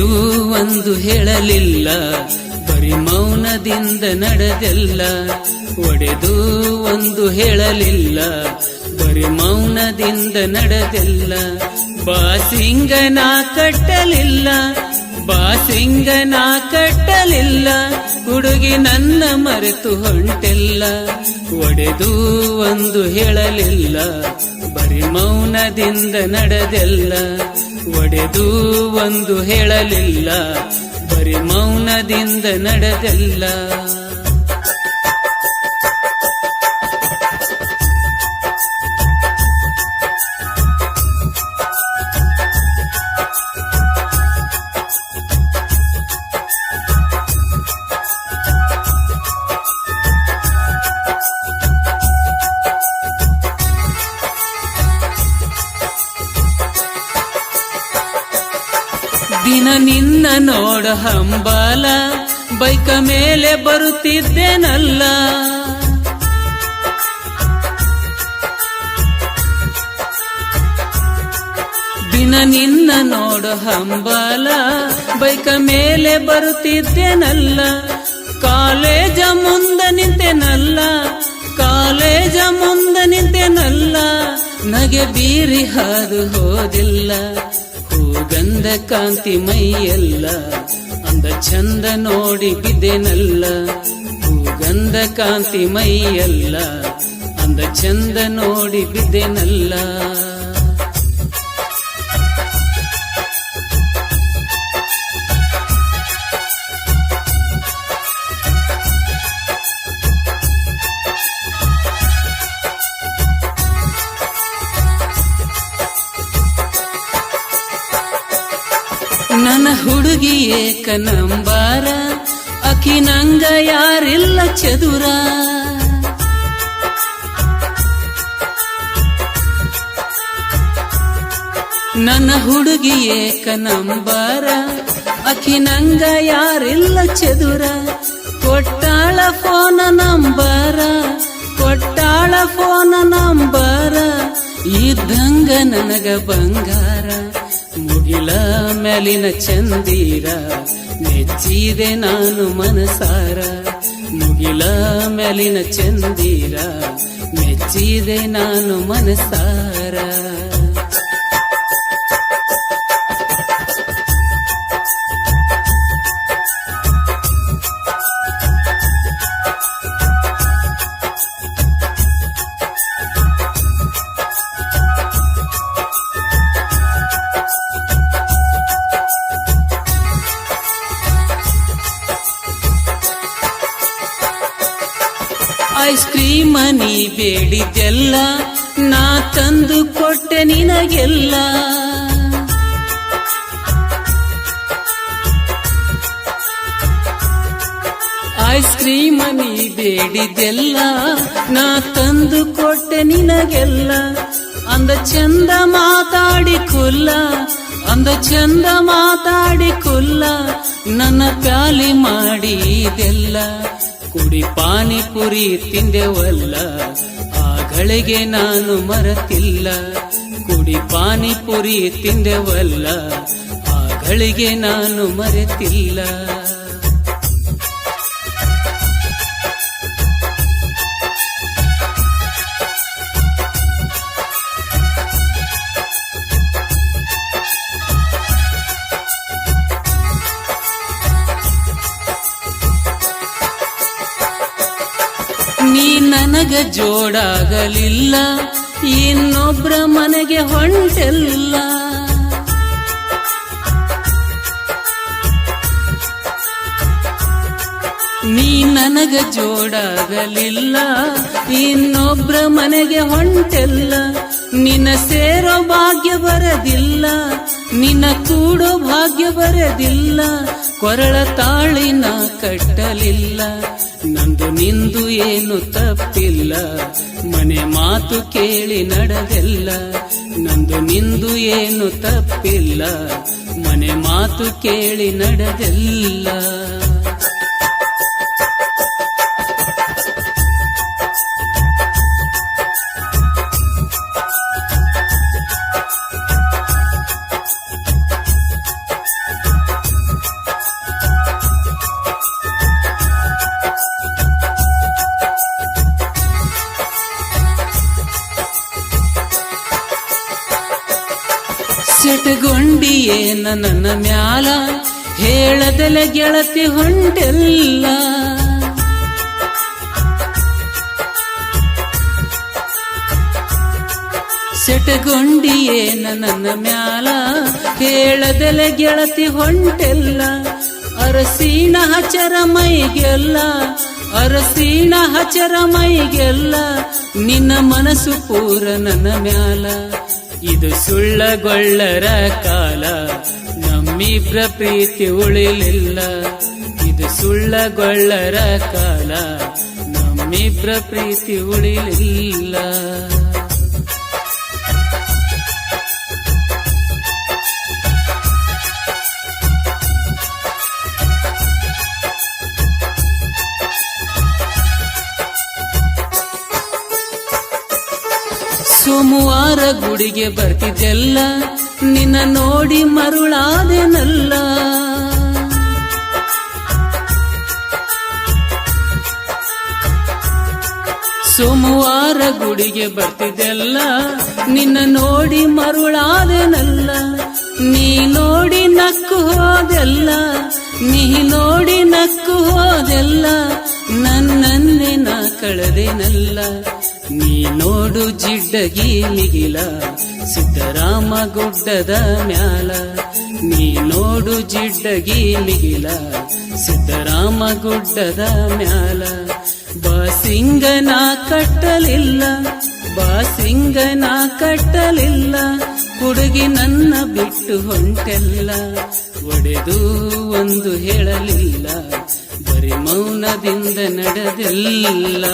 ಒಂದು ಹೇಳಲಿಲ್ಲ. ಬರಿ ಮೌನದಿಂದ ನಡೆದೆಲ್ಲ ಒಡೆದು ಒಂದು ಹೇಳಲಿಲ್ಲ. ಬರಿ ಮೌನದಿಂದ ನಡೆದೆಲ್ಲ ಬಾಸಿಂಗನ ಕಟ್ಟಲಿಲ್ಲ. ಬಾಸಿಂಗನ ಕಟ್ಟಲಿಲ್ಲ. ಹುಡುಗಿ ನನ್ನ ಮರೆತು ಹೊಂಟೆಲ್ಲ. ಒಡೆದು ಒಂದು ಹೇಳಲಿಲ್ಲ. ಮೌನದಿಂದ ನಡೆದೆಲ್ಲ ಒಡೆದು ಒಂದು ಹೇಳಲಿಲ್ಲ. ಬರಿ ಮೌನದಿಂದ ನಡೆದೆಲ್ಲ. ದಿನ ನಿನ್ನ ನೋಡ ಹಂಬಾಲ, ಬೈಕ ಮೇಲೆ ಬರುತ್ತಿದ್ದೇನಲ್ಲ. ದಿನ ನಿನ್ನ ನೋಡ ಹಂಬಾಲ, ಬೈಕ ಮೇಲೆ ಬರುತ್ತಿದ್ದೇನಲ್ಲ. ಕಾಲೇಜ ಮುಂದ ನಿಂತೆನಲ್ಲ, ಕಾಲೇಜ ಮುಂದ ನಿಂತೆನಲ್ಲ. ನಗೆ ಬೀರಿ ಹಾದು ಹೋದಿಲ್ಲ. ಹೂಗಂಧ ಕಾಂತಿ ಮೈಯಲ್ಲ ಅಂದ ಚಂದ ನೋಡಿ ಬಿದ್ದೆನಲ್ಲ. ಹೂಗಂಧ ಕಾಂತಿ ಮೈಯಲ್ಲ ಅಂದ ಚಂದ ನೋಡಿ ಬಿದ್ದೆನಲ್ಲ. ಹುಡುಗಿ ಏಕ ನಂಬಾರ ಅಕಿ ನಂಗ ಯಾರಿಲ್ಲ ಚದುರ. ನನ್ನ ಹುಡುಗಿ ಏಕ ಅಕಿ ನಂಗ ಯಾರಿಲ್ಲ ಚದುರ. ಕೊಟ್ಟಾಳ ಫೋನ ನಂಬರ, ಕೊಟ್ಟಾಳ ಫೋನ ನಂಬರ, ಇದ್ದಂಗ ನನಗ ಬಂಗಾರ. ಮುಗಿಲ ಮೇಲಿನ ಚಂದೀರ ಮೆಚ್ಚಿದೆ ನಾನು ಮನಸಾರ. ಮುಗಿಲ ಮೇಲಿನ ಚಂದೀರ ಮೆಚ್ಚಿದೆ ನಾನು ಮನಸಾರ. ಐಸ್ ಕ್ರೀಮ್ ನೀ ಬೇಡಿದೆಲ್ಲ ನಾ ತಂದು ಕೊಟ್ಟೆ ನಿನಗೆಲ್ಲ. ಐಸ್ ಕ್ರೀಮ್ ನೀ ಬೇಡಿದೆಲ್ಲ ನಾ ತಂದು ಕೊಟ್ಟೆ ನಿನಗೆಲ್ಲ. ಅಂದ ಚಂದ ಮಾತಾಡಿ ಕುಲ್ಲ, ಅಂದ ಚಂದ ಮಾತಾಡಿ ಕುಲ್ಲ, ನನ್ನ ಪ್ಯಾಲಿ ಮಾಡಿದೆಲ್ಲ. ಕುಡಿ ಪಾನಿಪುರಿ ತಿಂದೆವಲ್ಲ ಆಗಳಿಗೆ ನಾನು ಮರತಿಲ್ಲ. ಕುಡಿ ಪಾನಿಪುರಿ ತಿಂದೆವಲ್ಲ ಆಗಳಿಗೆ ನಾನು ಮರೆತಿಲ್ಲ. ನೀ ನನಗ ಜೋಡಾಗಲಿಲ್ಲ ಇನ್ನೊಬ್ಬರ ಮನೆಗೆ ಹೊಂಟೆಲ್ಲ. ನೀ ನನಗ ಜೋಡಾಗಲಿಲ್ಲ ಇನ್ನೊಬ್ಬರ ಮನೆಗೆ ಹೊಂಟೆಲ್ಲ. ನಿನ್ನ ಸೇರೋ ಭಾಗ್ಯ ಬರದಿಲ್ಲ, ನಿನ್ನ ಕೂಡೋ ಭಾಗ್ಯ ಬರದಿಲ್ಲ. ಕೊರಳ ತಾಳಿನ ಕಟ್ಟಲಿಲ್ಲ. ನಂದು ನಿಂದು ಏನು ತಪ್ಪಿಲ್ಲ. ಮನೆ ಮಾತು ಕೇಳಿ ನಡೆದೆಲ್ಲ. ನಂದು ನಿಂದು ಏನು ತಪ್ಪಿಲ್ಲ. ಮನೆ ಮಾತು ಕೇಳಿ ನಡೆದೆಲ್ಲ. ಏನ ನನ್ನ ಮ್ಯಾಲ ಹೇಳದಲೆ ಗೆಳತಿ ಹೊಂಟೆಲ್ಲ. ಸೆಟಗೊಂಡಿ ಏನ ನನ್ನ ಮ್ಯಾಲ ಹೇಳದಲೆ ಗೆಳತಿ ಹೊಂಟೆಲ್ಲ. ಅರಸೀಣ ಹಚರ ಮೈಗೆಲ್ಲ, ಅರಸೀಣ ಹಚರ ಮೈಗೆಲ್ಲ, ನಿನ್ನ ಮನಸ್ಸು ಪೂರ ನನ್ನ ಮ್ಯಾಲ. ಇದು ಸುಳ್ಳಗೊಳ್ಳರ ಕಾಲ ನಮ್ಮಿಬ್ರ ಪ್ರೀತಿ ಉಳಿಲಿಲ್ಲ. ಇದು ಸುಳ್ಳಗೊಳ್ಳರ ಕಾಲ. ನಮ್ಮಿಬ್ರ ಪ್ರೀತಿ ಉಳಿಲಿಲ್ಲ. ಗುಡಿಗೆ ಬರ್ತಿದ್ದೆಲ್ಲ, ನಿನ್ನ ನೋಡಿ ಮರುಳಾದೆನಲ್ಲ. ಸೋಮವಾರ ಗುಡಿಗೆ ಬರ್ತಿದ್ದೆಲ್ಲ, ನಿನ್ನ ನೋಡಿ ಮರುಳಾದೆನಲ್ಲ. ನೀ ನೋಡಿ ನಕ್ಕು ಹೋದೆಲ್ಲ, ನೀ ನೋಡಿ ನಕ್ಕು ಹೋದೆಲ್ಲ. ನನ್ನನ್ನೇ ನಾ ಕಳೆದೇನಲ್ಲ. ನೀ ನೋಡು ಜಿಡ್ಡಗಿ ಮಿಗಿಲ, ಸಿದ್ದರಾಮ ಗುಡ್ಡದ ಮ್ಯಾಲ. ನೀ ನೋಡು ಜಿಡ್ಡಗಿ ಮಿಗಿಲ, ಸಿದ್ದರಾಮ ಗುಡ್ಡದ ಮ್ಯಾಲ. ಬಾಸಿಂಗನ ಕಟ್ಟಲಿಲ್ಲ ಬಾಸಿಂಗನ ಕಟ್ಟಲಿಲ್ಲ. ಹುಡುಗಿ ನನ್ನ ಬಿಟ್ಟು ಹೊಂಟೆಲ್ಲ. ಒಡೆದು ಒಂದು ಹೇಳಲಿಲ್ಲ ಬರೀ ಮೌನದಿಂದ ನಡೆದಿಲ್ಲ.